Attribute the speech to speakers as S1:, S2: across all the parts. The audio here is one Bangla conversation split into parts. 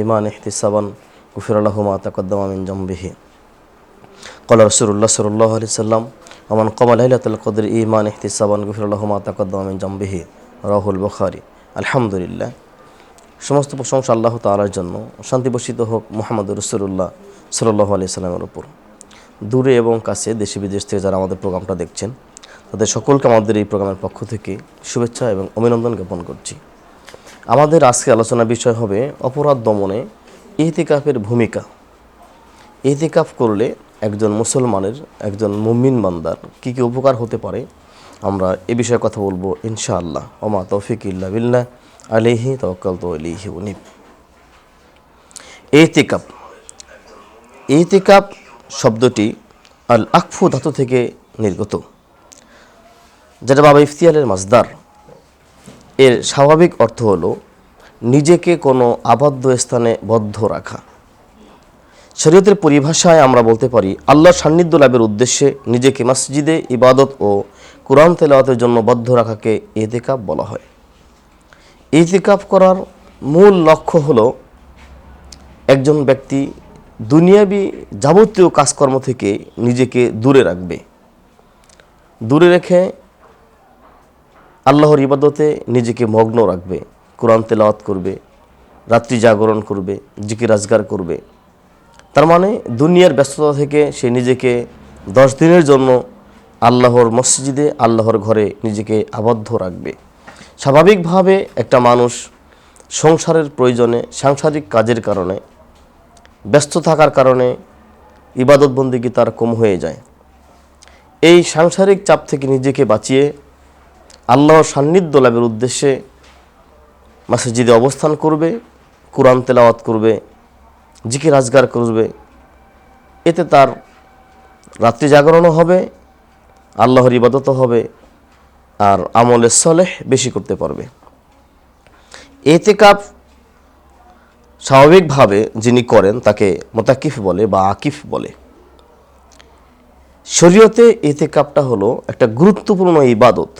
S1: ইমান ইহতিসাবান, গুফির আল্লাহমা তাকদ্দমা মিন জম্বিহি। الله عليه وسلم ومن قام ليلة القدر আইলাতুল احتسابا غفر ইহতিসাবান ما تقدم من جنبه رواه البخاري الحمد لله সমস্ত প্রশংসা আল্লাহ তালার জন্য। শান্তি বর্ষিত হোক মোহাম্মদ রসুল্লাহ সাল্লাহ আলি সাল্লামের উপর। দূরে এবং কাছে দেশি বিদেশ থেকে যারা আমাদের প্রোগ্রামটা দেখছেন, তাদের সকলকে আমাদের এই প্রোগ্রামের পক্ষ থেকে শুভেচ্ছা এবং অভিনন্দন জ্ঞাপন করছি। আমাদের আজকে আলোচনা বিষয় হবে অপরাধ দমনে ইহতিকাফের ভূমিকা। ইহতিকাফ করলে একজন মুসলমানের একজন মুমিন বান্দার কী কী উপকার হতে পারে? আমরা এ বিষয়ে কথা বলব ইনশাআল্লাহ। ওমা তৌফিক ইল্লা বিল্লাহ। আলিহি তওয়াক্কাল তো আলিহি উনিব। ইহতিকাফ। ইহতিকাফ শব্দটি আল আকফু ধাতু থেকে নির্গত, যেটা বাবা ইফতিয়ালের মাজদার এর স্বাভাবিক অর্থ হলো নিজেকে কোনো আবদ্ধ স্থানে বদ্ধ রাখা। শরীয়তের পরিভাষায় আমরা বলতে পারি আল্লাহর সান্নিধ্য লাভের উদ্দেশ্যে নিজেকে মসজিদে ইবাদত ও কোরআন তেলাওয়াতের জন্য বদ্ধ রাখাকে এতেকাপ বলা হয়। ইতিকাপ করার মূল লক্ষ্য হল একজন ব্যক্তি দুনিয়াবি যাবতীয় কাজকর্ম থেকে নিজেকে দূরে রাখবে। দূরে রেখে আল্লাহর ইবাদতে নিজেকে মগ্ন রাখবে, কোরআন তেলাওয়াত করবে, রাত্রি জাগরণ করবে, জিকির রাজগার করবে। তার মানে দুনিয়ার ব্যস্ততা থেকে সে নিজেকে দশ দিনের জন্য আল্লাহর মসজিদে, আল্লাহর ঘরে নিজেকে আবদ্ধ রাখবে। স্বাভাবিকভাবে একটা মানুষ সংসারের প্রয়োজনে সাংসারিক কাজের কারণে, ব্যস্ত থাকার কারণে ইবাদতবন্দিকে তার কম হয়ে যায়। এই সাংসারিক চাপ থেকে নিজেকে বাঁচিয়ে আল্লাহর সান্নিধ্য লাভের উদ্দেশ্যে মসজিদে অবস্থান করবে, কোরআন তেলাওয়াত করবে, জিকির রাজগার করবে। এতে তার রাত্রি জাগরণও হবে, আল্লাহর ইবাদতও হবে, আর আমলে সলেহ বেশি করতে পারবে। এতে কাপ স্বাভাবিকভাবে যিনি করেন তাকে মোতাকিফ বলে বা আকিফ বলে। শরীয়তে এতে কাপটা হলো একটা গুরুত্বপূর্ণ ইবাদত।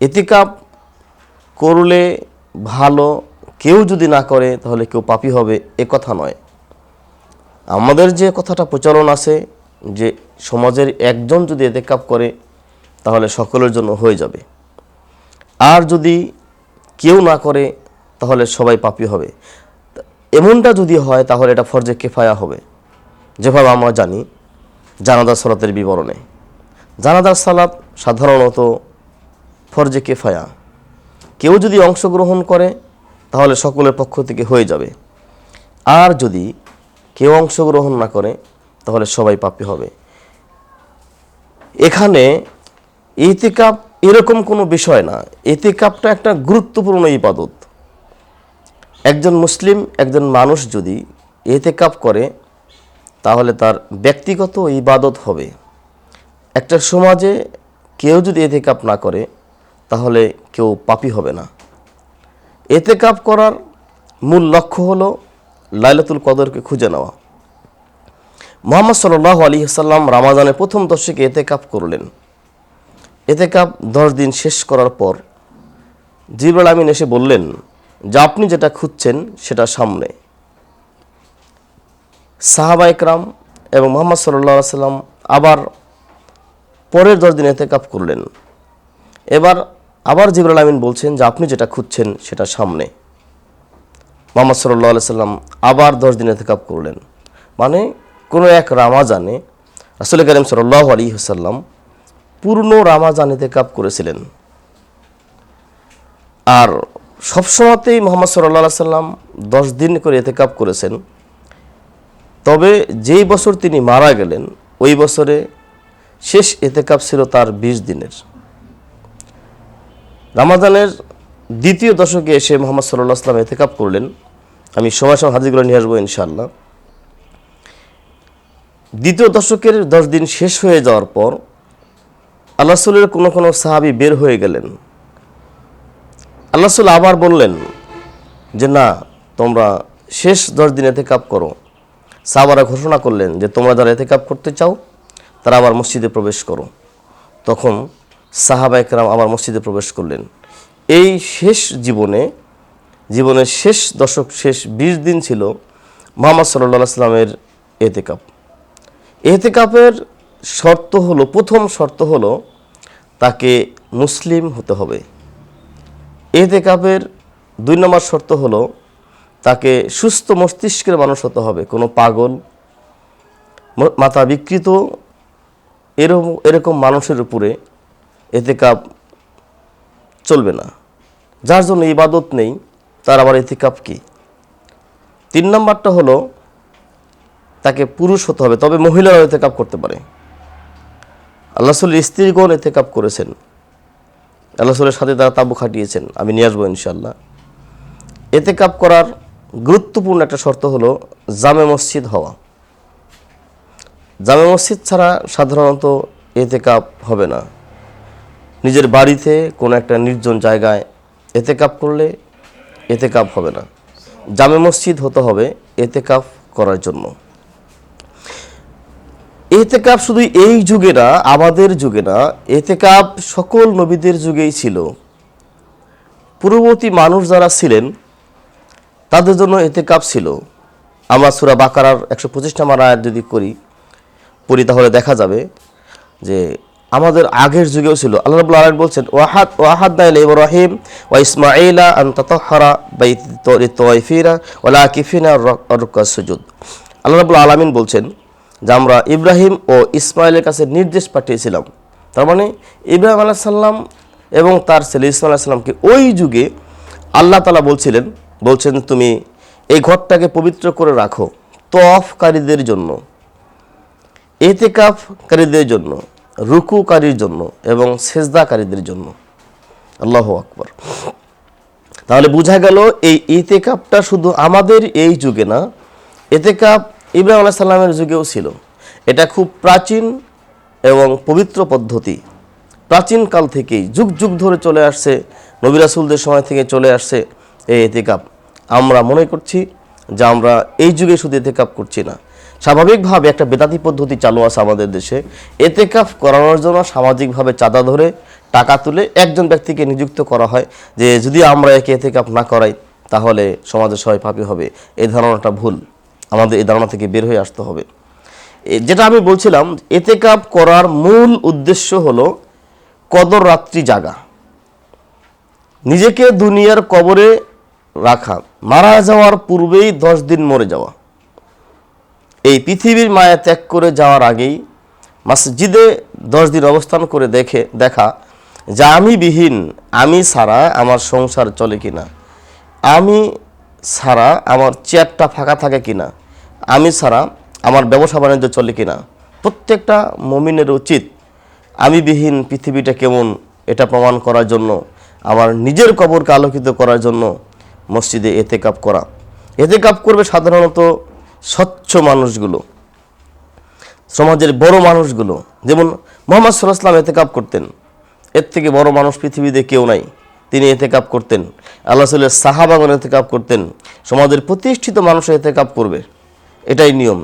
S1: এতেকাপ করলে ভালো, কেউ যদি না করে, তাহলে কেউ পাপি হবে, এ কথা নয়। আমাদের যে কথাটা প্রচলন আছে, যে সমাজের একজন যদি এতেকাপ করে, তাহলে সকলের জন্য হয়ে যাবে। আর যদি কেউ না করে, তাহলে সবাই পাপি হবে। এমনটা যদি হয়, তাহলে এটা ফরজে কেফায়া হবে। যেভাবে আমরা জানি জানাদার সালাতের বিবরণে। জানাদার সালাত সাধারণত ফরজে কেফায়া। কেউ যদি অংশগ্রহণ করে, তাহলে সকলের পক্ষ থেকে হয়ে যাবে। আর যদি কেউ অংশগ্রহণ না করে, তাহলে সবাই পাপি হবে। এখানে ইতিকাপ এরকম কোনো বিষয় না। ইতিকাপটা একটা গুরুত্বপূর্ণ ইবাদত। একজন মুসলিম, একজন মানুষ যদি এতেকাপ করে, তাহলে তার ব্যক্তিগত ইবাদত হবে। একটা সমাজে কেউ যদি এতেকাপ না করে তাহলে কেউ পাপি হবে না। এতে কাপ করার মূল লক্ষ্য হলো লাইলাতুল কদরকে খুঁজে নেওয়া। মোহাম্মদ সাল্লাহ আলী সাল্লাম রামাজানের প্রথম দশকে এতেকাপ করলেন। এতেকাপ দশ দিন শেষ করার পর জিবরাল আমিন এসে বললেন, যে আপনি যেটা খুঁজছেন সেটা সামনে। সাহাবা একরাম এবং মোহাম্মদ সাল্লাহ সাল্লাম আবার পরের দশ দিন এতেকাপ করলেন। এবার আবার জিবরাল আমিন বলছেন যে আপনি যেটা খুঁজছেন সেটা সামনে। মোহাম্মদ সাল্লাহ সাল্লাম আবার দশ দিন এতেকাপ করলেন। মানে কোনো এক রামাজানে রাসুল করিম সাল্লাহ আলী সাল্লাম পূর্ণ রামাজান এতেকাপ করেছিলেন। আর সবসময়তেই মোহাম্মদ সাল্লাহ সাল্লাম দশ দিন করে এতেকাপ করেছেন। তবে যেই বছর তিনি মারা গেলেন, ওই বছরে শেষ এতেকাপ ছিল তার বিশ দিনের। রামাদানের দ্বিতীয় দশকে এসে মোহাম্মদ সাল্লাহ আসলাম এতেকাপ করলেন। আমি সময় সময় হাজিরগুলো নিয়ে আসব ইনশাআল্লাহ। দ্বিতীয় দশকের দশ দিন শেষ হয়ে যাওয়ার পর আল্লাহ রসুলের কোনো কোনো সাহাবি বের হয়ে গেলেন। আল্লাহ রসুল আবার বললেন যে, না, তোমরা শেষ দশ দিন এতে কাপ করো। সাহাবারা ঘোষণা করলেন যে, তোমরা যারা এতে কাপ করতে চাও, তারা আবার মসজিদে প্রবেশ করো। তখন সাহাবা একরাম আবার মসজিদে প্রবেশ করলেন। এই শেষ জীবনে, জীবনের শেষ দশক, শেষ বিশ দিন ছিল মোহাম্মদ সাল্লাহ সাল্লামের এতেকাপ। এতেকাপের শর্ত হলো, প্রথম শর্ত হলো তাকে মুসলিম হতে হবে। এতেকাপের দুই নম্বর শর্ত হলো তাকে সুস্থ মস্তিষ্কের মানুষ হতে হবে, কোনো পাগল, মাথা বিকৃত এরকম এরকম মানুষের উপরে এতেকাপ চলবে না। যার জন্য ইবাদত নেই, তার আবার এতেকাপ কি? তিন নম্বরটা হলো, তাকে পুরুষ হতে হবে, তবে মহিলারা এতেকাপ করতে পারে। আল্লাহ রসুলের স্ত্রীগণ এতেকাপ করেছেন। আল্লাহ রসুলের সাথে তারা তাবু খাটিয়েছেন, আমি নিয়ে আসব ইনশাল্লাহ এতেকাপ করার গুরুত্বপূর্ণ একটা শর্ত হলো, জামে মসজিদ হওয়া। জামে মসজিদ ছাড়া সাধারণত এতেকাপ হবে না। নিজের বাড়িতে কোনো একটা নির্জন জায়গায় এতে কাপ করলে এতে কাপ হবে না। জামে মসজিদ হতে হবে এতে কাপ করার জন্য। এতেকাপ শুধু এই যুগে না, আমাদের যুগে না, এতেকাপ সকল নবীদের যুগেই ছিল। পূর্ববর্তী মানুষ যারা ছিলেন, তাদের জন্য এতেকাপ ছিল। আমরা সুরা বাকারার একশো পঁচিশ নাম্বার আয়াত যদি করি, পড়ি তাহলে দেখা যাবে যে আমাদের আগের যুগেও ছিল। আল্লাহ রাব্বুল আলামিন বলছেন, ওয়াহাদ ওয়াহাদ ইলা ইব্রাহিম ওয়া ইসমাঈলা আন তাতাহহারা বাইতি তাওয়াইফিরা ওয়ালা কিফিনা রুকাস সুজুদ। আল্লাহ রাব্বুল আলামিন বলছেন যে, আমরা ইব্রাহিম ও ইসমাইলের কাছে নির্দেশ পাঠিয়েছিলাম। তার মানে ইব্রাহিম আলাহ সাল্লাম এবং তার ছেলে ইসমাইল সাল্লামকে ওই যুগে আল্লাহ তালা বলছিলেন, বলছেন, তুমি এই ঘরটাকে পবিত্র করে রাখো তফকারীদের জন্য, এতেকাফকারীদের জন্য। রুকুকারীর জন্য এবং সেজদাকারীদের জন্য। আল্লাহ আকবর। তাহলে বোঝা গেল এই ইতেকাপটা শুধু আমাদের এই যুগে না এতেকাপ ইব্রাহিম আলাহ সাল্লামের যুগেও ছিল। এটা খুব প্রাচীন এবং পবিত্র পদ্ধতি। প্রাচীন কাল থেকেই যুগ যুগ ধরে চলে আসছে, নবী রাসূলদের সময় থেকে চলে আসছে এই এতেকাপ আমরা মনে করছি যে আমরা এই যুগে শুধু এতেকাপ করছি না। স্বাভাবিকভাবে একটা বেদাতি পদ্ধতি চালু আছে আমাদের দেশে। এতেকাফ করানোর জন্য সামাজিকভাবে চাঁদা ধরে টাকা তুলে একজন ব্যক্তিকে নিযুক্ত করা হয় যে, যদি আমরা একে এতেকাফ না করাই, তাহলে সমাজে সবাই পাপি হবে। এই ধারণাটা ভুল। আমাদের এই ধারণা থেকে বের হয়ে আসতে হবে। যেটা আমি বলছিলাম এতেকাপ করার মূল উদ্দেশ্য হলো কদর রাত্রি জাগা। নিজেকে দুনিয়ার কবরে রাখা। মারা যাওয়ার পূর্বেই দশ দিন মরে যাওয়া। এই পৃথিবীর মায়া ত্যাগ করে যাওয়ার আগেই মসজিদে দশ দিন অবস্থান করে দেখে, দেখা, যে আমি বিহীন, আমি ছাড়া আমার সংসার চলে কিনা? আমি ছাড়া আমার চেয়ারটা ফাঁকা থাকে কিনা? আমি ছাড়া আমার ব্যবসা বাণিজ্য চলে কিনা? প্রত্যেকটা মমিনের উচিত, আমি বিহীন পৃথিবীটা কেমন, এটা প্রমাণ করার জন্য, আমার নিজের কবরকে আলোকিত করার জন্য মসজিদে এতে কাপ করা। এতে কাপ করবে সাধারণত স্বচ্ছ মানুষগুলো, সমাজের বড় মানুষগুলো, যেমন মোহাম্মদ সাল্লাহ এতে এতেকাপ করতেন। এর থেকে বড় মানুষ পৃথিবীতে কেউ নাই। তিনি এতেকাপ করতেন। আল্লাহ সাল্লাহ সাহাবাগন এতেকাপ করতেন। সমাজের প্রতিষ্ঠিত মানুষ এতেকাপ করবে। এটাই নিয়ম।